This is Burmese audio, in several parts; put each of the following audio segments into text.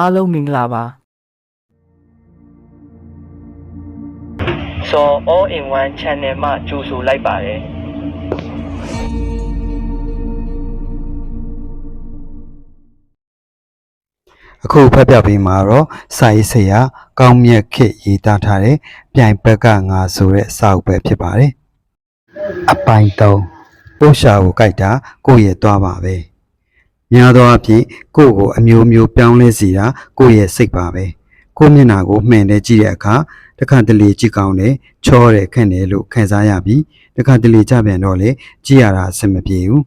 အားလုံးမင်္ဂလာပါစော all in one channel မှကြိုဆိုလိုက်ပါတယ်အခုဖတ်ပြပေးမှာတော့စာရေးဆရာကောင်းမြတ်ခေတ်ရေးသားထားတဲ့ပြိုင်ဘက်ကငါဆိုတဲ့စာအုပ်ပဲဖြစ်ပါတယ်အပိုင်3ပို့ရှာကိုကြိုက်တာကိုယ့်ရဲ့သွားပါပဲ များသောအားဖြင့်ကိုယ့်ကိုအမျိုးမျိုးပြောင်းလဲစီတာကိုယ့်ရဲ့စိတ်ပါပဲကိုယ့်မျက်နှာကိုမှန်တယ်ကြည့်တဲ့အခါတစ်ခါတလေကြည့်ကောင်းတယ်ချောတယ်ခန့်တယ်လို့ခံစားရပြီးတစ်ခါတလေကြပြန်တော့လေကြည့်ရတာအဆင်မပြေဘူး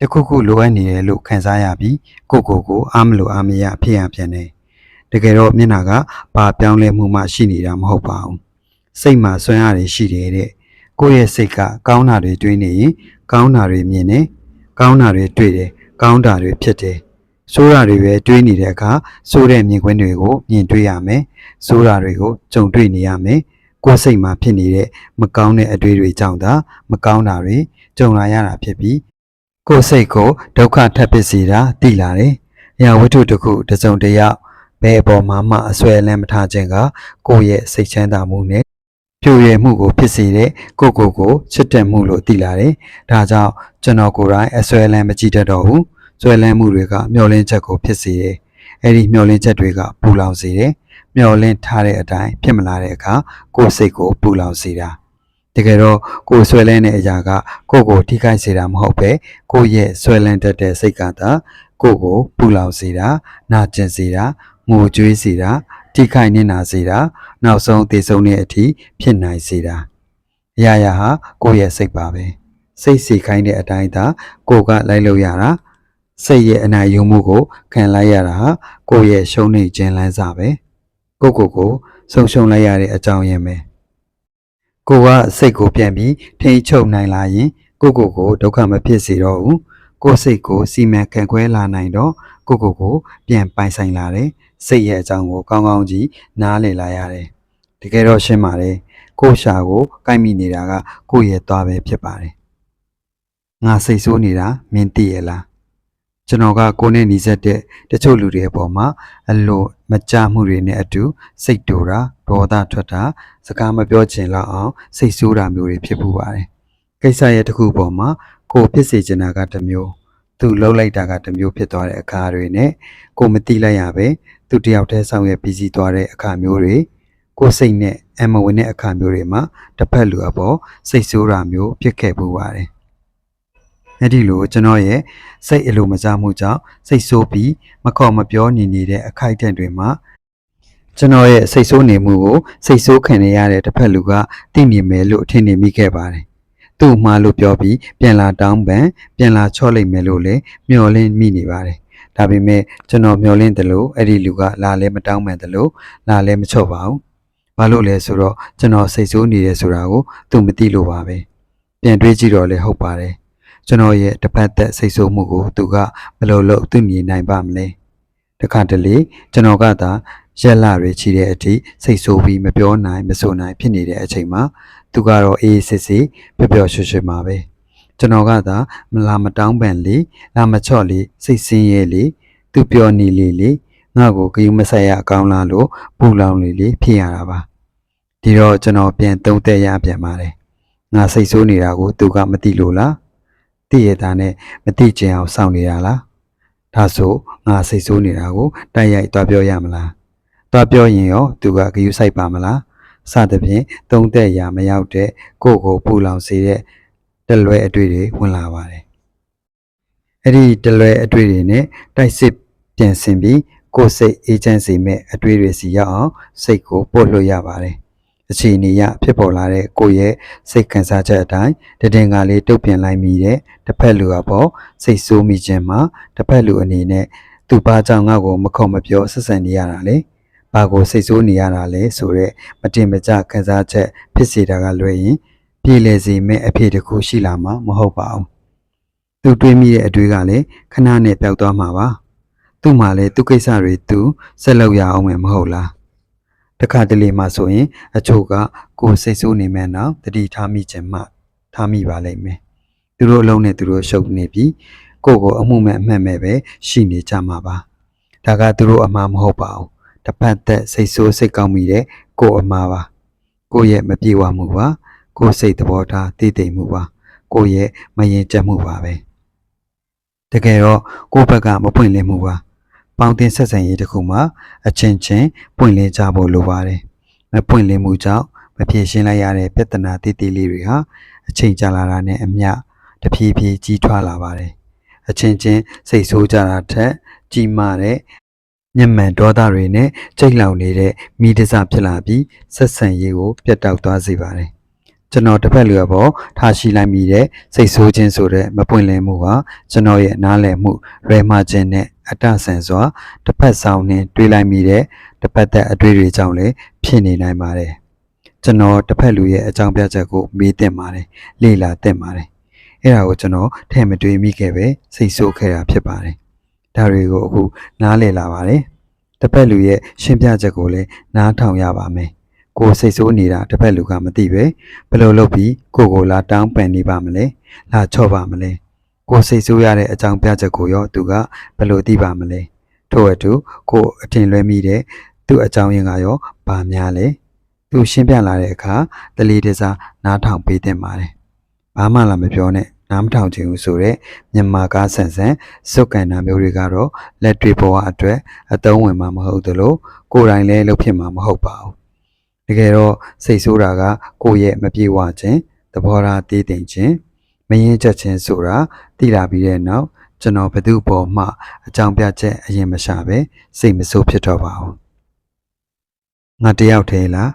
တစ်ခုခုလိုအပ်နေတယ်လို့ခံစားရပြီးကိုယ့်ကိုယ်ကိုအားမလို့အားမရဖြစ်ရပြန်တယ်တကယ်တော့မျက်နှာကဘာပြောင်းလဲမှုမှရှိနေတာမဟုတ်ပါဘူးစိတ်မှာဆွမ်းရတယ်ရှိတယ်တဲ့ကိုယ့်ရဲ့စိတ်ကကောင်းတာတွေတွေးနေရင်ကောင်းတာတွေမြင်တယ်ကောင်းတာတွေတွေ့တယ် ကောင်းတာတွေဖြစ်တယ်ဆိုးတာတွေပဲတွေးနေတဲ့အခါဆိုးတဲ့မြင်ကွင်းတွေကိုမြင်တွေ့ရမယ်ဆိုးတာတွေကိုကြုံတွေ့နေရမယ်ကိုယ်စိတ်မှာဖြစ်နေတဲ့မကောင်းတဲ့အတွေ့အတွေကြောင့်သာမကောင်းတာတွေကြုံလာရတာဖြစ်ပြီးကိုယ်စိတ်ကိုဒုက္ခထပ်ပစ်စေတာသိလာတယ်။အရာဝတ္ထုတစ်ခုတစ်စုံတစ်ယောက်ဘယ်အပေါ်မှာမှအဆွဲလန်းမထားခြင်းကကိုယ့်ရဲ့စိတ်ချမ်းသာမှုနဲ့ ပြည့်ရမှုကိုဖြစ်စေတဲ့ကိုယ့်ကိုယ်ကိုချစ်တဲ့မှုလို့သိလာတယ်။ဒါကြောင့်ကျွန်တော်ကိုယ်တိုင်အဆွဲလန်းမကြည့်တတ်တော့ဘူး။ဆွဲလန်းမှုတွေကမျောလင်းချက်ကိုဖြစ်စေတယ်။အဲ့ဒီမျောလင်းချက်တွေကပူလောင်စေတယ်။မျောလင်းထားတဲ့အတိုင်းဖြစ်မလာတဲ့အခါကိုယ်စိတ်ကိုပူလောင်စေတာ။တကယ်တော့ကိုယ်ဆွဲလန်းတဲ့အရာကကိုယ့်ကိုထိခိုက်စေတာမဟုတ်ပဲကိုယ့်ရဲ့ဆွဲလန်းတတ်တဲ့စိတ်ကသာကိုယ့်ကိုပူလောင်စေတာနာကျင်စေတာငိုကြွေးစေတာ ထိခိုက်နစ်နာစေတာနောက်ဆုံးသေဆုံးတဲ့အထိဖြစ်နိုင်စေတာအရာရာဟာကိုယ့်ရဲ့စိတ်ပါပဲစိတ်စီခိုင်းတဲ့အတိုင်းသာကိုယ်ကလိုက်လို့ရတာစိတ်ရဲ့အနာယုံမှုကိုခံလိုက်ရတာဟာကိုယ့်ရဲ့ရှုံးနေခြင်းလန်းစာပဲကိုယ့်ကိုယ်ကိုဆုံရှုံလိုက်ရတဲ့အကြောင်းရင်းပဲကိုကစိတ်ကိုပြန်ပြီးထိန်ချုပ်နိုင်လာရင်ကိုကိုကိုဒုက္ခမဖြစ်စေတော့ဘူးကိုစိတ်ကိုစီမံခန့်ခွဲလာနိုင်တော့ကိုကိုကိုပြန်ပိုင်ဆိုင်လာတယ် စိတ်ရဲ့အကြောင်းကိုကောင်းကောင်းကြီးနားလည်လာရတယ်တကယ်တော့ရှင်းပါတယ်ကိုရှာကိုကိုက်မိနေတာကကိုရဲ့သွားပဲဖြစ်ပါတယ်ငါစိတ်ဆိုးနေတာမင်းသိရဲ့လားကျွန်တော်ကကိုနဲ့ညီဆက်တဲ့တချို့လူတွေအပေါ်မှာအလိုမကြမှုတွေနဲ့အတူစိတ်တူတာဒေါသထွက်တာစကားမပြောချင်လောက်အောင်စိတ်ဆိုးတာမျိုးတွေဖြစ်ပူပါတယ်။ကိစ္စရဲ့တစ်ခုပေါ်မှာကိုဖြစ်စေချင်တာကတစ်မျိုးသူလှုပ်လိုက်တာကတစ်မျိုးဖြစ်သွားတဲ့အခါတွေနဲ့ကိုမတိလိုက်ရပဲ သူတယောက်တည်းဆောင်ရွက်ပြီးစီးသွားတဲ့အခါမျိုးတွေကိုစိတ်နဲ့အမဝင်တဲ့အခါမျိုးတွေမှာတစ်ဖက်လူအပေါ်စိတ်ဆိုးတာမျိုးဖြစ်ခဲ့ပူပါတယ်။အဲ့ဒီလိုကျွန်တော်ရဲ့စိတ်အလိုမကျမှုကြောင့်စိတ်ဆိုးပြီးမခေါ်မပြောနေနေတဲ့အခိုက်အတန့်တွေမှာကျွန်တော်ရဲ့စိတ်ဆိုးနေမှုကိုစိတ်ဆိုးခံနေရတဲ့တစ်ဖက်လူကသိမြင်မယ်လို့ထင်နေမိခဲ့ပါတယ်။သူ့မှားလို့ပြောပြီးပြန်လာတောင်းပန်ပြန်လာချော့လိုက်မယ်လို့လည်းမျှော်လင့်မိနေပါတယ်။ ဒါပေမဲ့ကျွန်တော်မျှော်လင့်တယ်လို့အဲ့ဒီလူကလာလဲမတောင်းပန်တယ်လို့လာလဲမချော့ပါဘူး။ဘာလို့လဲဆိုတော့ကျွန်တော်စိတ်ဆိုးနေတယ်ဆိုတာကိုသူမသိလို့ပါပဲ။ပြန်တွေးကြည့်တော့လေဟုတ်ပါတယ်။ကျွန်တော်ရဲ့တစ်ဖက်သက်စိတ်ဆိုးမှုကိုသူကဘယ်လိုလုပ်သိမြင်နိုင်ပါမလဲ။တခါတလေကျွန်တော်ကသာရက်လာတွေချီတဲ့အထိစိတ်ဆိုးပြီးမပြောနိုင်မဆိုနိုင်ဖြစ်နေတဲ့အချိန်မှာသူကတော့အေးအေးဆေးဆေးပျော်ပျော်ရွှင်ရွှင်ပါပဲ ကျွန်တော်ကသာမလာမတောင်းပန်လေလာမချော့လေစိတ်ဆင်းရဲလေသူပြောနေလေလေငါ့ကိုဂယုမဆိုင်ရအကောင်းလားလို့ပူလောင်လေလေဖြစ်ရတာပါဒီတော့ကျွန်တော်ပြန်သုံးသက်ရပြန်ပါတယ်ငါစိတ်ဆိုးနေတာကိုသူကမသိလို့လားသိရတာနဲ့မသိချင်အောင်စောင့်နေတာလားဒါဆိုငါစိတ်ဆိုးနေတာကိုတိုက်ရိုက်သွားပြောရမလားသွားပြောရင်ရောသူကဂယုစိုက်ပါမလားစသဖြင့်သုံးသက်ရာမရောက်တဲ့ကိုယ့်ကိုပူလောင်စေတဲ့ တလွဲအတွေ့တွေဝင်လာပါတယ်အဲ့ဒီတလွဲအတွေ့တွေနဲ့တိုက်စစ်ပြန်ဆင်ပြီးကိုယ်စိတ်အေးချမ်းစေမဲ့အတွေ့တွေစီရောက်အောင်စိတ်ကိုပို့လွှတ်ရပါတယ်အခြေအနေရဖြစ်ပေါ်လာတဲ့ကိုယ့်ရဲ့စိတ်ခံစားချက်အတိုင်းတည်ငါလေးတုတ်ပြန်လိုက်မိတဲ့တစ်ဖက်လူအပေါ်စိတ်ဆိုးမိခြင်းမှာတစ်ဖက်လူအနေနဲ့သူပါကြောင့်ငါ့ကိုမခုံမပြောဆက်ဆံနေရတာလေဘာကိုစိတ်ဆိုးနေရတာလဲဆိုတော့မတင်မကြခံစားချက်ဖြစ်စေတာကလွယ်ရင် ပြည်လေစီမဲ့အဖြစ်တစ်ခုရှိလာမှာမဟုတ်ပါဘူးသူတွေးမိတဲ့အတွေ့ကလည်းခဏနဲ့ပျောက်သွားမှာပါသူ့မှာလည်းသူ့ကိစ္စတွေသူဆက်လုပ်ရအောင်မယ်မဟုတ်လားတခါတလေမှဆိုရင် အချို့ကကိုယ်စိတ်ဆိုးနေမှန်းတော့တတိထားမိခြင်းမှထားမိပါလိမ့်မယ်သူတို့အလုံးနဲ့သူတို့ရှုပ်နေပြီးကိုယ့်ကိုအမှုမဲ့အမှတ်မဲ့ပဲရှိနေကြမှာပါဒါကသူတို့အမှားမဟုတ်ပါဘူးတစ်ဖက်သက်စိတ်ဆိုးစိတ်ကောင်းမိတဲ့ကိုယ်အမှားပါကိုယ့်ရဲ့မပြေဝမှုပါ ကိုယ်စိတ်သဘောထားတည်တည်မှုပါကိုယ့်ရဲ့မရင်ကျက်မှုပါပဲတကယ်တော့ကိုယ့်ဘက်ကမပွင့်လင်းမှုပါပေါင်းတင်ဆက်ဆံရေးတစ်ခုမှာအချင်းချင်းပွင့်လင်းကြဖို့လိုပါတယ်မပွင့်လင်းမှုကြောင့်မဖြေရှင်းလိုက်ရတဲ့ပြဿနာတည်တည်လေးတွေဟာအချိန်ကြာလာတာနဲ့အမျှတဖြည်းဖြည်းကြီးထွားလာပါတယ်အချင်းချင်းစိတ်ဆိုးကြတာထက်ကြီးမားတဲ့မျက်မှန်ဒေါသတွေနဲ့ကြိတ်လောင်နေတဲ့မိတစဖြစ်လာပြီးဆက်ဆံရေးကိုပြတ်တောက်သွားစေပါတယ်။ ကျွန်တော်တစ်ဖက်လူရပေါ်ထားရှိလိုက်မိတဲ့စိတ်ဆိုးခြင်းဆိုတဲ့မပွင့်လင်းမှုဟာကျွန်တော်ရဲ့နားလည်မှုရဲမှခြင်းနဲ့အတ္တဆန်စွာတစ်ဖက်ဆောင်နဲ့တွေးလိုက်မိတဲ့တစ်ဖက်သက်အတွေ့တွေကြောင့်လည်းဖြစ်နေနိုင်ပါတယ်။ကျွန်တော်တစ်ဖက်လူရဲ့အကြောင်းပြချက်ကိုမေးသင့်ပါတယ်။လေ့လာသင့်ပါတယ်။အဲ့ဒါကိုကျွန်တော်ထဲ့မတွေးမိခဲ့ပဲစိတ်ဆိုးခဲ့တာဖြစ်ပါတယ်။ဒါတွေကိုအခုနားလည်လာပါတယ်။တစ်ဖက်လူရဲ့ရှင်းပြချက်ကိုလည်းနားထောင်ရပါမယ်။ ကိုယ်စိတ်ဆိုးနေတာတစ်ဖက်လူကမသိပဲဘယ်လိုလုပ်ပြီးကိုယ်ကိုလာတောင်းပန်နေပါမလဲ။လာချော့ပါမလဲ။ကိုယ်စိတ်ဆိုးရတဲ့အကြောင်းပြချက်ကိုရောသူကဘယ်လိုသိပါမလဲ။ထို့အတူကိုယ်အထင်လွဲမိတဲ့သူ့အကြောင်းရင်းကရောဘာများလဲ။သူရှင်းပြလာတဲ့အခါတလီတစားနားထောင်ပေးသင့်ပါတယ်။ဘာမှလာမပြောနဲ့နားမထောင်ချင်ဘူးဆိုတော့မြန်မာကားဆန်ဆန်စုတ်ကန်တာမျိုးတွေကတော့လက်တွေ့ဘဝအတွက်အသုံးဝင်မှာမဟုတ်သလိုကိုယ်တိုင်လည်းလုပ်ဖြစ်မှာမဟုတ်ပါဘူးတ ကယ်တော့စိတ်ဆိုးတာကကိုယ့်ရဲ့မပြေဝခြင်းသဘောထားတည်တင်ခြင်းမရင်ချက်ခြင်းဆိုတာသိလာပြီးတဲ့နောက်ကျွန်တော်ဘသူ့ပေါ်မှအကြောင်းပြချက်အရင်မရှာပဲစိတ်မဆိုးဖြစ်တော့ပါဘူးငါတယောက်တည်းလား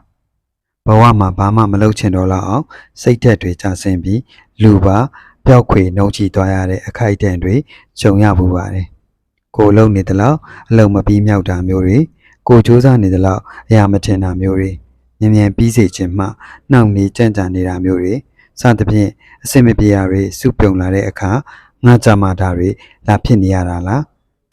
ဘဝမှာဘာမှမလုပ်ချင်တော့လောက်အောင်စိတ်သက်တွေကျဆင်းပြီးလူပါပျောက်ခွေနှုံချီသွားရတဲ့အခိုက်အတန့်တွေကြုံရပူပါတယ်ကိုယ်လုံနေသလောက်အလုံးမပြီးမြောက်တာမျိုးတွေကိုစူးစမ်းနေသလောက်အရာမထင်တာမျိုးတွေ မြင်မြန်ပြီးစေခြင်းမှနှောင့်နှေးကြံ့ကြာနေတာမျိုးတွေစသဖြင့်အစင်မပြေရာတွေစုပြုံလာတဲ့အခါငါကြမှာတာတွေလာဖြစ်နေရတာလား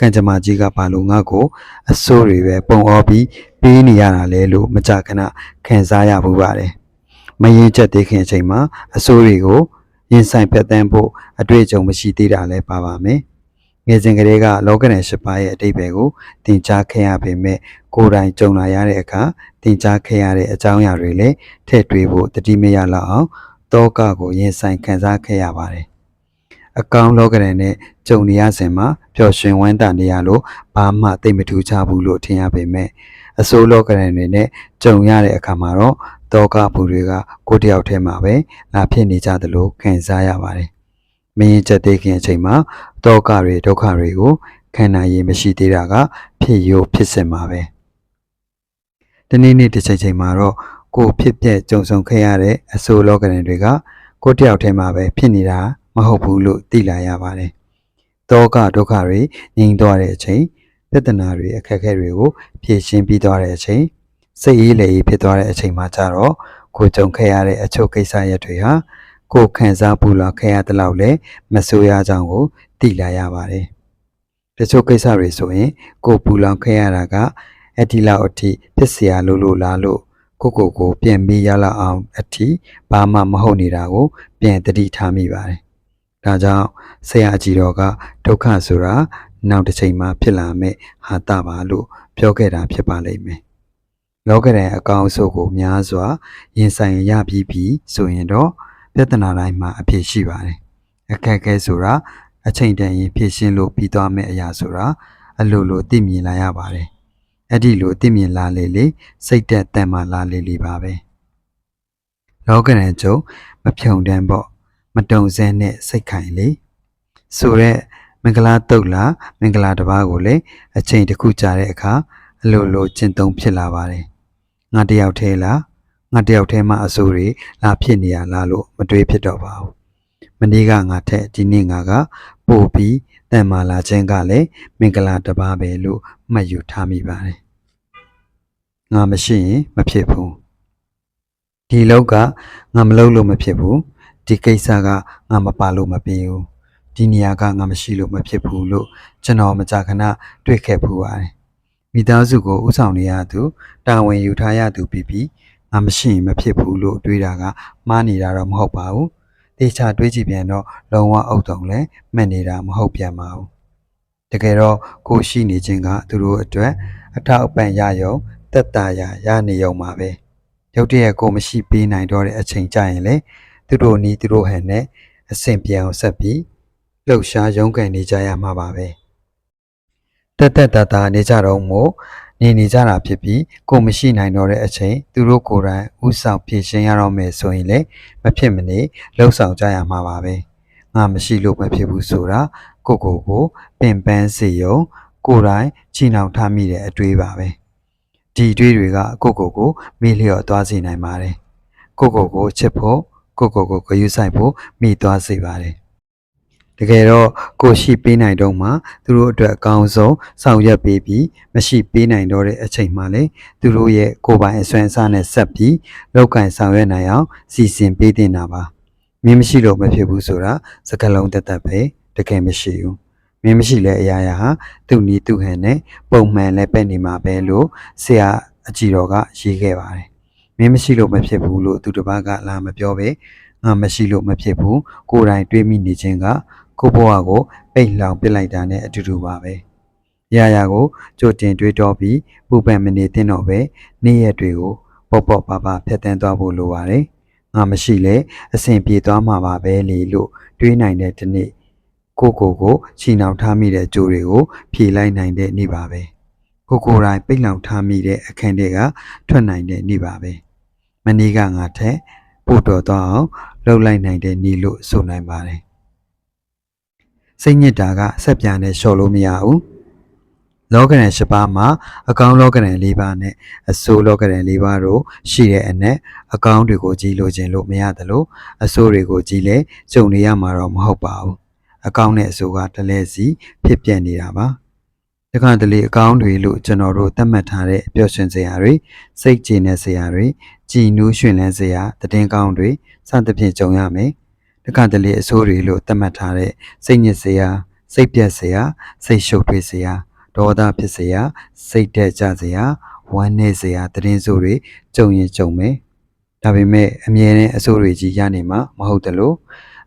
ကံကြမ္မာကြီးကဘာလို့ငါ့ကိုအဆိုးတွေပဲပုံအောပြီးပေးနေရတာလဲလို့မကြခဏခံစားရဘူးပါတယ်မရင်ချက်သေးခင်အချိန်မှာအဆိုးတွေကိုရင်ဆိုင်ဖက်တမ်းဖို့အတွေ့အကြုံမရှိသေးတာလဲပါပါမယ် ငယ်စဉ်ကလေးကလောကရန်၈ပါးရဲ့အတိတ်ပဲကိုသင်ကြားခဲ့ရပေမဲ့ကိုယ်တိုင်ကြုံလာရတဲ့အခါသင်ကြားခဲ့ရတဲ့အကြောင်းအရာတွေလည်းထည့်တွေးဖို့တတိမရလောက်အောင်တောကကိုရင်ဆိုင်ခံစားခဲ့ရပါတယ်။အကောင်လောကရန်နဲ့ကြုံနေရစဉ်မှာပျော်ရွှင်ဝမ်းသာနေရလို့ဘာမှသိပ်မထူးခြားဘူးလို့ထင်ရပေမဲ့အစိုးလောကရန်တွေနဲ့ကြုံရတဲ့အခါမှာတော့တောကဘူးတွေကကိုယ်တယောက်တည်းမှာပဲလာဖြစ်နေကြသလိုခံစားရပါတယ်။ မင်းချက်သေးခင်အချိန်မှာတောကတွေဒုက္ခတွေကိုခံနိုင်ရည်မရှိသေးတာက ဖြစ်ရိုးဖြစ်စင်မှာပဲ။ဒီနေ့နေ့တစ်ချိန်ချိန်မှာတော့ကိုယ်ဖြစ်ပြက်ကြုံဆုံခဲ့ရတဲ့အဆိုးလောကရန်တွေကကိုယ်တယောက်တည်းမှာပဲဖြစ်နေတာမဟုတ်ဘူးလို့သိလာရပါတယ်။တောကဒုက္ခတွေငြိမ်သွားတဲ့အချိန်ပြဿနာတွေအခက်အခဲတွေကိုဖြေရှင်းပြီးသွားတဲ့အချိန်စိတ်အေးလေအေးဖြစ်သွားတဲ့အချိန်မှာကျတော့ကိုယ်ကြုံခဲ့ရတဲ့အချုပ်ကိစ္စရက်တွေဟာ ကိုယ်ခံစားပူလာခဲ့ရတဲ့လောက်လည်းမဆိုးရကြောင်းကိုသိလာရပါတယ်။တချို့ကိစ္စတွေဆိုရင်ကိုယ်ပူလောင်ခဲ့ရတာကအဒီလောက်အထိဖြစ်เสียလို့လို့လားလို့ကိုကိုကိုပြန်ပြီးရလောက်အောင်အထိဘာမှမဟုတ်နေတာကိုပြန်တတိထားမိပါတယ်။ဒါကြောင့်ဆရာကြီးတော်ကဒုက္ခဆိုတာနောက်တစ်ချိန်မှဖြစ်လာမယ့်ဟာတပါလို့ပြောခဲ့တာဖြစ်ပါလိမ့်မယ်။လောကရန်အကောင်အဆိုးကိုများစွာရင်ဆိုင်ရပြီးပြီဆိုရင်တော့ ပြဿနာတိုင်းမှာအဖြစ်ရှိပါတယ်။အခက်အခဲဆိုတာအချိန်တန်ရင်ဖြည့်ရှင်းလို့ပြီးသွားမယ့်အရာဆိုတာအလိုလိုသိမြင်လာရပါတယ်။အဲ့ဒီလိုသိမြင်လာလေလေစိတ်သက်တန်မှလာလေလေပါပဲ။လောကရန်ကျုံမဖြုံတန်းပေါ့မတုံစဲနဲ့စိတ်ခိုင်လေဆိုရက်မင်္ဂလာတုတ်လာမင်္ဂလာတစ်ပါးကိုလည်းအချိန်တစ်ခုကြာတဲ့အခါအလိုလိုကျင့်သုံးဖြစ်လာပါတယ်။ငါတယောက်တည်းလား ငါတယောက်တည်းမှအဆိုးတွေလာဖြစ်နေရလားလို့မတွေးဖြစ်တော့ပါဘူး။မနေ့ကငါထက်ဒီနေ့ငါကပို့ပြီးတန်မာလာခြင်းကလည်းမင်္ဂလာတစ်ပါးပဲလို့မှတ်ယူထားမိပါတယ်။ငါမရှိရင်မဖြစ်ဘူး။ဒီလောက်ကငါမလုပ်လို့မဖြစ်ဘူး။ဒီကိစ္စကငါမပါလို့မပြေဘူး။ဒီနေရာကငါမရှိလို့မဖြစ်ဘူးလို့ကျွန်တော်မကြာခဏတွေ့ခဲ့ဖူးပါတယ်။မိသားစုကိုဥဆောင်နေရသူတာဝန်ယူထားရသူပြီးပြီး ငါမရှိရင်မဖြစ်ဘူးလို့တွေးတာကမှားနေတာတော့မဟုတ်ပါဘူး။တေချာတွေးကြည့်ပြန်တော့လုံဝအုတ်တုံလည်းမှတ်နေတာမဟုတ်ပြန်ပါဘူး။တကယ်တော့ကိုရှိနေခြင်းကသူတို့အတွက်အထောက်အပံ့ရယုံတက်တာရရနေယုံပါပဲရုတ်တရက်ကိုမရှိပေးနိုင်တော့တဲ့အချိန်ကြရင်လေသူတို့နီးသူတို့ဟန်နဲ့အဆင်ပြေအောင်ဆက်ပြီးလှုပ်ရှားရုန်းကန်နေကြရမှာပါပဲတက်တက်တာတာနေကြတော့မို့ နေနေကြတာဖြစ်ပြီးကိုမရှိနိုင်တော့တဲ့အချိန်သူတို့ကိုယ်တိုင်ဥဆောင်ဖြည့်ရှင်းရတော့မယ်ဆိုရင်လေမဖြစ်မနေလှုပ်ဆောင်ကြရမှာပါပဲငါမရှိလို့မဖြစ်ဘူးဆိုတာကိုကိုကိုပင်ပန်းစေယုံကိုယ်တိုင်ချီနှောင်ထားမိတဲ့အတွေးပါပဲဒီအတွေးတွေကကိုကိုကိုမေ့လျော့သွားစေနိုင်ပါတယ်ကိုကိုကိုချစ်ဖို့ကိုကိုကိုဂရုစိုက်ဖို့မိသွားစေပါတယ် တကယ်တော့ကိုရှိပေးနိုင်တော့မှသူတို့အတွက်အကောင်းဆုံးဆောင်ရွက်ပေးပြီးမရှိပေးနိုင်တော့တဲ့အချိန်မှလည်းသူတို့ရဲ့ကိုယ်ပိုင်အစွမ်းအစနဲ့ဆက်ပြီးလောက်ကင်ဆောင်ရွက်နိုင်အောင်စီစဉ်ပေးတင်တာပါမင်းမရှိလို့မဖြစ်ဘူးဆိုတာစကလုံးတက်တက်ပဲတကယ်မရှိဘူးမင်းမရှိလဲအရာရာဟာသူ့နီးသူ့ဟန်နဲ့ပုံမှန်လဲပဲ့နေမှာပဲလို့ဆရာအကြည်တော်ကရေးခဲ့ပါတယ်မင်းမရှိလို့မဖြစ်ဘူးလို့သူတစ်ပါးကလာမပြောပဲငါမရှိလို့မဖြစ်ဘူးကိုယ်တိုင်တွေးမိနေခြင်းက ကိုယ့်ဘဝကိုပိတ်လောင်ပစ်လိုက်တာနဲ့အတူတူပါပဲ။ရာရာကိုကြိုတင်တွေးတောပြီးပူပန်မနေသင့်တော့ပဲနေ့ရက်တွေကိုပေါ့ပေါ့ပါပါဖျက်ဆီးသွားဖို့လိုပါတယ်။ငါမရှိလဲအဆင်ပြေသွားမှာပါပဲလေလို့တွေးနိုင်တဲ့ဒီနေ့ကိုကိုကိုချီနှောင်ထားမိတဲ့ကြိုးတွေကိုဖြေလိုက်နိုင်တဲ့နေ့ပါပဲ။ကိုကိုယ်တိုင်ပိတ်လောင်ထားမိတဲ့အခန်းတွေကထွက်နိုင်တဲ့နေ့ပါပဲ။မနေ့ကငါထက်ပို့တော်သွားအောင်လှုပ်လိုက်နိုင်တဲ့နေ့လို့ဆိုနိုင်ပါတယ်။ စိတ်ညစ်တာကဆက်ပြန်နဲ့လျှော်လို့မရဘူးလောကရန်၈ပါးမှာအကောင်းလောကရန်၄ပါးနဲ့အဆိုးလောကရန်၄ပါးတို့ရှိတဲ့အနက်အကောင်းတွေကိုကြည်လို့ခြင်းလို့မရတယ်လို့အဆိုးတွေကိုကြည်လဲကြုံနေရမှာတော့မဟုတ်ပါဘူးအကောင်းနဲ့အဆိုးကတလဲစီဖြစ်ပြနေတာပါတခါတလေအကောင်းတွေလို့ကျွန်တော်တို့သတ်မှတ်ထားတဲ့ပျော်ရွှင်စရာတွေစိတ်ကြည်နေစရာတွေကြည်နူးရွှင်လန်းစရာတည်င်းကောင်းတွေစသဖြင့်ကြုံရမယ် တခါတလေအဆိုးတွေလို့သတ်မှတ်ထားတဲ့စိတ်ညစ်စရာစိတ်ပြက်စရာစိတ်ရှုပ်ထွေးစရာဒေါသဖြစ်စရာစိတ်တက်ကြစရာဝမ်းနည်းစရာတည်င်းဆိုးတွေကြုံရင်ကြုံမယ်ဒါပေမဲ့အမြဲတမ်းအဆိုးတွေကြီးရနေမှာမဟုတ်တယ်လို့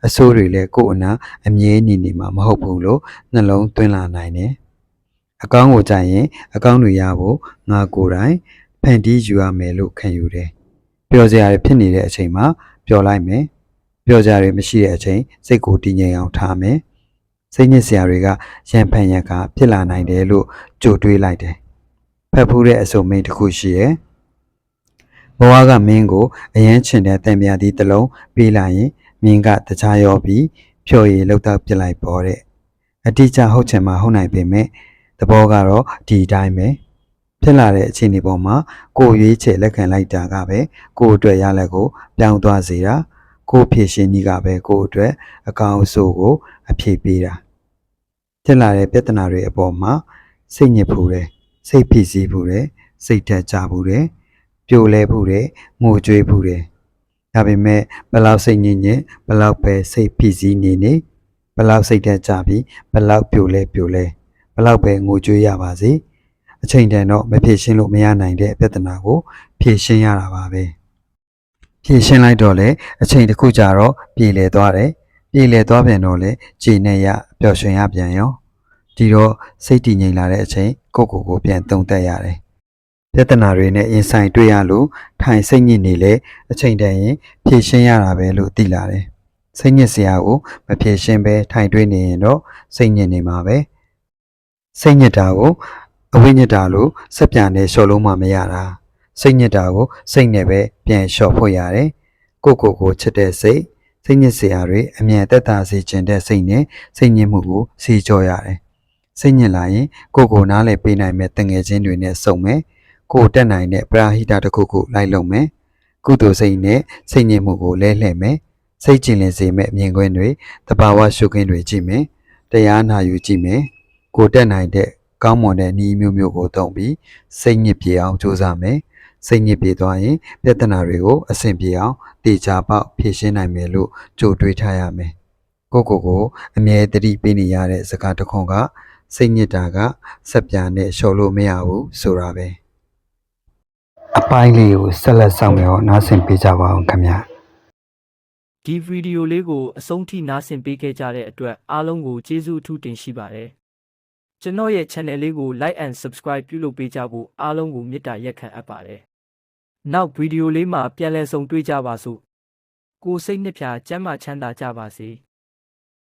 အဆိုးတွေလည်းကိုယ်အနာအမြဲနေနေမှာမဟုတ်ဘူးလို့နှလုံးသွင်းလာနိုင်တယ်အကောင်းကိုကြိုင်ရင်အကောင်းတွေရဖို့ငါကိုယ်တိုင်ဖန်တီးယူရမယ်လို့ခံယူတယ်ပျော်စရာတွေဖြစ်နေတဲ့အချိန်မှာပျော်လိုက်မယ် ပြောကြရမရှိတဲ့အချိန်စိတ်ကိုတည်ငြိမ်အောင်ထားမယ်စိတ်ညစ်စရာတွေကရံဖန်ရံခါဖြစ်လာနိုင်တယ်လို့ကြိုတွေးလိုက်တယ်ဖက်ဖူးတဲ့အစုံမိန်တစ်ခုရှိရဲ့ဘဝကမင်းကိုအယမ်းချင်တဲ့တံမြာဒီတစ်လုံးပေးလိုက်ရင်မင်းကတခြားရောပြီးဖြော်ရည်လောက်တော့ပြစ်လိုက်ပေါ်တဲ့အတိအကျဟုတ်ချင်မှဟုတ်နိုင်ပေမဲ့သဘောကတော့ဒီအတိုင်းပဲဖြစ်လာတဲ့အခြေအနေပေါ်မှာကိုယ်ရွေးချယ်လက်ခံလိုက်တာကပဲကိုယ်အတွက်ရလက်ကိုပြောင်းသွားစေတာ ကိုယ်ဖြည့်ရှင်ကြီးကပဲကိုယ့်အတွက်အကောင်အဆိုးကို အဖြေပေးတာဖြစ်လာတဲ့ပြဿနာတွေအပေါ်မှာစိတ်ညစ်ဖူးတယ်စိတ်ဖိစီးဖူးတယ်စိတ်ထက်ကြဖူးတယ်ပြိုလဲဖူးတယ်ငိုကြွေးဖူးတယ်ဒါပေမဲ့ဘယ်လောက်စိတ်ညစ်ညစ်ဘယ်လောက်ပဲစိတ်ဖိစီးနေနေဘယ်လောက်စိတ်ထက်ကြပြီးဘယ်လောက်ပြိုလဲပြိုလဲဘယ်လောက်ပဲငိုကြွေးရပါစေအချိန်တန်တော့မဖြေရှင်းလို့မရနိုင်တဲ့ပြဿနာကိုဖြေရှင်းရတာပါပဲ ဖြည့်ရှင်းလိုက်တော့လေအချိန်တစ်ခုကြာတော့ပြည်လေသွားတယ်ပြည်လေသွားပြန်တော့လေခြေနဲ့ရပျော်ရွှင်ရပြန်ရောဒီတော့စိတ်တည်ငြိမ်လာတဲ့အချိန်ကိုယ့်ကိုယ်ကိုပြန်သုံးသပ်ရတယ်ပြဿနာတွေနဲ့ရင်ဆိုင်တွေ့ရလို့ထိုင်စိတ်ညစ်နေလေအချိန်တန်ရင်ဖြည့်ရှင်းရတာပဲလို့သိလာတယ်စိတ်ညစ်စရာကိုမဖြည့်ရှင်းပဲထိုင်တွေ့နေရင်တော့စိတ်ညစ်နေမှာပဲစိတ်ညစ်တာကိုအဝိညစ်တာလို့စက်ပြန်နဲ့လျှော်လုံးမှမရတာ စိတ်ညစ်တာကိုစိတ်နဲ့ပဲပြန်လျှော့ဖို့ရတယ်။ကိုယ့်ကိုယ်ကိုချစ်တဲ့စိတ်စိတ်ညစ်စရာတွေအမြန်တက်တာစေခြင်းတဲ့စိတ်နဲ့စိတ်ညစ်မှုကိုစီကြောရတယ်။စိတ်ညစ်လာရင်ကိုယ့်ကိုယ်နားလည်ပေးနိုင်မဲ့တငယ်ချင်းတွေနဲ့စုံမယ်။ကိုယ်တက်နိုင်တဲ့ပရာဟိတတစ်ခုခုလိုက်လုံမယ်။ကုသိုလ်စိတ်နဲ့စိတ်ညစ်မှုကိုလဲလှယ်မယ်။စိတ်ကြည်လင်စေမဲ့အမြင်ကွင်းတွေတဘာဝရှုခင်းတွေကြည့်မယ်။တရားနာယူကြည့်မယ်။ကိုယ်တက်နိုင်တဲ့ကောင်းမွန်တဲ့ဤမျိုးမျိုးကိုသုံးပြီးစိတ်ညစ်ပြေအောင်ကြိုးစားမယ်။ စိတ်ညစ်ပြေသွားရင်ပြဿနာတွေကိုအဆင်ပြေအောင်တေချာပေါက်ဖြေရှင်းနိုင်မယ်လို့ကြိုတွေးထားရမယ်။ကိုယ့်ကိုယ်ကိုအမြဲတတိပေးနေရတဲ့စကားတစ်ခွန်းကစိတ်ညစ်တာကစက်ပြာနဲ့လျှော်လို့မရဘူးဆိုတာပဲ။အပိုင်းလေးကိုဆက်လက်ဆောင်မြောနားဆင်ပေးကြပါအောင်ခင်ဗျာဒီဗီဒီယိုလေးကိုအဆုံးထိနားဆင်ပေးခဲ့ကြတဲ့အတွက်အားလုံးကိုကျေးဇူးအထူးတင်ရှိပါတယ်ကျွန်တော်ရဲ့ channel လေးကို like and subscribe ပြုလုပ်ပေးကြဖို့အားလုံးကိုမေတ္တာရက်ခံအပ်ပါတယ် နောက်ဗီဒီယိုလေးမှာပြန်လည်ဆုံတွေ့ကြပါစို့ကိုစိတ်နှစ်ဖြာကျမ်းမာချမ်းသာကြပါစေ